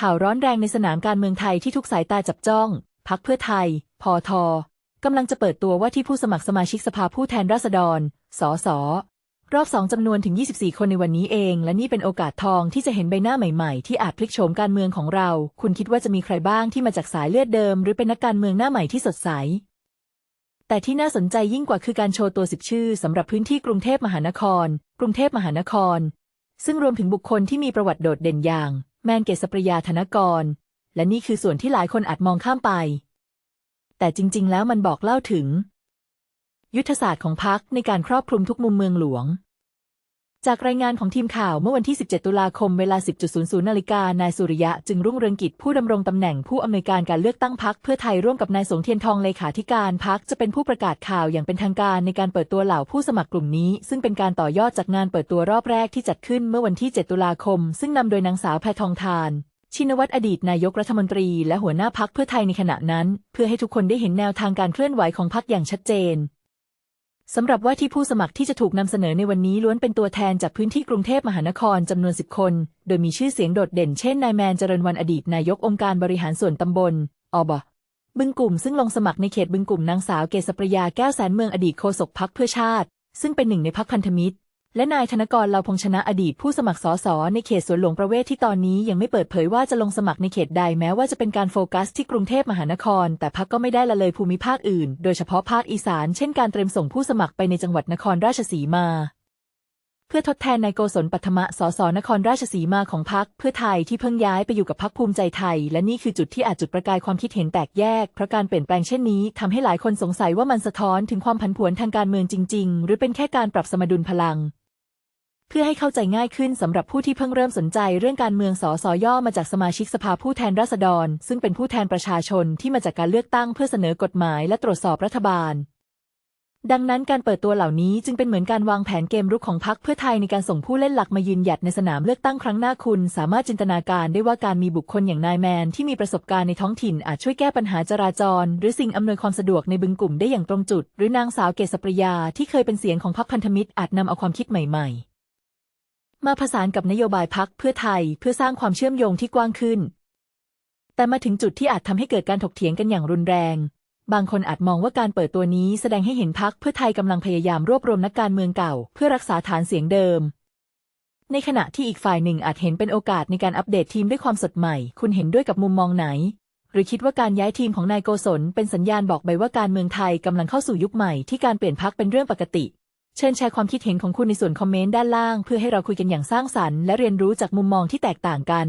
ข่าวร้อนแรงในสนามการเมืองไทยที่ทุกสายตาจับจ้อง พักเพื่อไทย พอทกำลังจะเปิดตัวว่าที่ผู้สมัครสมาชิกสภาผู้แทนราษฎร สส รอบสองจำนวนถึง 24 คนในวันนี้เอง และนี่เป็นโอกาสทองที่จะเห็นใบหน้าใหม่ๆ ที่อาจพลิกโฉมการเมืองของเรา คุณคิดว่าจะมีใครบ้างที่มาจากสายเลือดเดิม หรือเป็นนักการเมืองหน้าใหม่ที่สดใส แต่ที่น่าสนใจยิ่งกว่าคือการโชว์ตัวสิบชื่อสำหรับพื้นที่กรุงเทพมหานคร กรุงเทพมหานคร ซึ่งรวมถึงบุคคลที่มีประวัติโดดเด่นอย่าง แมนเกษปริยาธนกร และนี่คือส่วนที่หลายคนอาจมองข้ามไป แต่จริง ๆ แล้วมันบอกเล่าถึง ยุทธศาสตร์ของพรรคในการครอบคลุมทุกมุมเมืองหลวง จากรายงานของทีมข่าวเมื่อวันที่ 17 ตุลาคมเวลา 10.00 นาฬิกา นายสุริยะจึงรุ่งเรืองกิจผู้ดำรงตำแหน่งผู้อำนวยการการเลือกตั้งพรรคเพื่อไทยร่วมกับนายสงเทียนทองเลขาธิการพรรคจะเป็นผู้ประกาศข่าวอย่างเป็นทางการในการเปิดตัวเหล่าผู้สมัครกลุ่มนี้ ซึ่งเป็นการต่อยอดจากงานเปิดตัวรอบแรกที่จัดขึ้นเมื่อวันที่ 7 ตุลาคม ซึ่งนำโดยนางสาวแพทองทาน ชินวัตรอดีตนายกรัฐมนตรีและหัวหน้าพักเพื่อไทยในขณะนั้น เพื่อให้ทุกคนได้เห็นแนวทางการเคลื่อนไหวของพักอย่างชัดเจน สำหรับว่าที่ผู้สมัครที่จะถูกนำเสนอในวันนี้ล้วนเป็นตัวแทนจากพื้นที่กรุงเทพมหานครจำนวน 10 คน โดยมีชื่อเสียงโดดเด่นเช่นนายแมนเจริญวันอดีตนายกองค์การบริหารส่วนตำบล อบบึงกลุ่มซึ่งลงสมัครในเขตบึงกลุ่มนางสาวเกษปริยาแก้วแสนเมืองอดีตโฆษกพักเพื่อชาติ ซึ่งเป็นหนึ่งในพักพันธมิตร และนายธนกรเลาพงชนะอดีตผู้สมัครสสในเขตสวนหลวงประเวศที่ตอนนี้ยังไม่เปิดเผยว่าจะลงสมัครในเขตใดแม้ว่าจะเป็นการโฟกัสที่กรุงเทพมหานคร แต่พักก็ไม่ได้ละเลยภูมิภาคอื่น โดยเฉพาะภาคอีสานเช่นการเตรียมส่งผู้สมัครไปในจังหวัดนครราชสีมา เพื่อทดแทนนายโกศลปัทมะสสนครราชสีมาของพักเพื่อไทยที่เพิ่งย้ายไปอยู่กับพักภูมิใจไทย และนี่คือจุดที่อาจจุดประกายความคิดเห็นแตกแยกเพราะการเปลี่ยนแปลงเช่นนี้ทำให้หลายคนสงสัยว่ามันสะท้อนถึงความผันผวนทางการเมืองจริง ๆ หรือเป็นแค่การปรับสมดุลพลัง เพื่อให้เข้าใจง่ายขึ้นสำหรับผู้ที่เพิ่งเริ่มสนใจเรื่องการเมืองสสย่อมาจากสมาชิกสภาผู้แทนราษฎร ซึ่งเป็นผู้แทนประชาชนที่มาจากการเลือกตั้งเพื่อเสนอกฎหมายและตรวจสอบรัฐบาล ดังนั้นการเปิดตัวเหล่านี้จึงเป็นเหมือนการวางแผนเกมรุกของพรรคเพื่อไทยในการส่งผู้เล่นหลักมายืนหยัดในสนามเลือกตั้งครั้งหน้าคุณ สามารถจินตนาการได้ว่าการมีบุคคลอย่างนายแมนที่มีประสบการณ์ในท้องถิ่นอาจช่วยแก้ปัญหาจราจร หรือสิ่งอำนวยความสะดวกในบึงกลุ่มได้อย่างตรงจุด หรือนางสาวเกษปริยาที่เคยเป็นเสียงของพรรคพันธมิตรอาจนำเอาความคิดใหม่ ๆ มาผสานกับนโยบายพักเพื่อไทยเพื่อสร้างความเชื่อมโยงที่กว้างขึ้น แต่มาถึงจุดที่อาจทำให้เกิดการถกเถียงกันอย่างรุนแรง บางคนอาจมองว่าการเปิดตัวนี้แสดงให้เห็นพักเพื่อไทยกำลังพยายามรวบรวมนักการเมืองเก่า เพื่อรักษาฐานเสียงเดิม ในขณะที่อีกฝ่ายหนึ่งอาจเห็นเป็นโอกาสในการอัปเดตทีมด้วยความสดใหม่ คุณเห็นด้วยกับมุมมองไหน หรือคิดว่าการย้ายทีมของนายโกศลเป็นสัญญาณบอกใบว่าการเมืองไทยกำลังเข้าสู่ยุคใหม่ที่การเปลี่ยนพักเป็นเรื่องปกติ เชิญแชร์ความคิดเห็นของคุณในส่วนคอมเมนต์ด้านล่าง เพื่อให้เราคุยกันอย่างสร้างสรรค์และเรียนรู้จากมุมมองที่แตกต่างกัน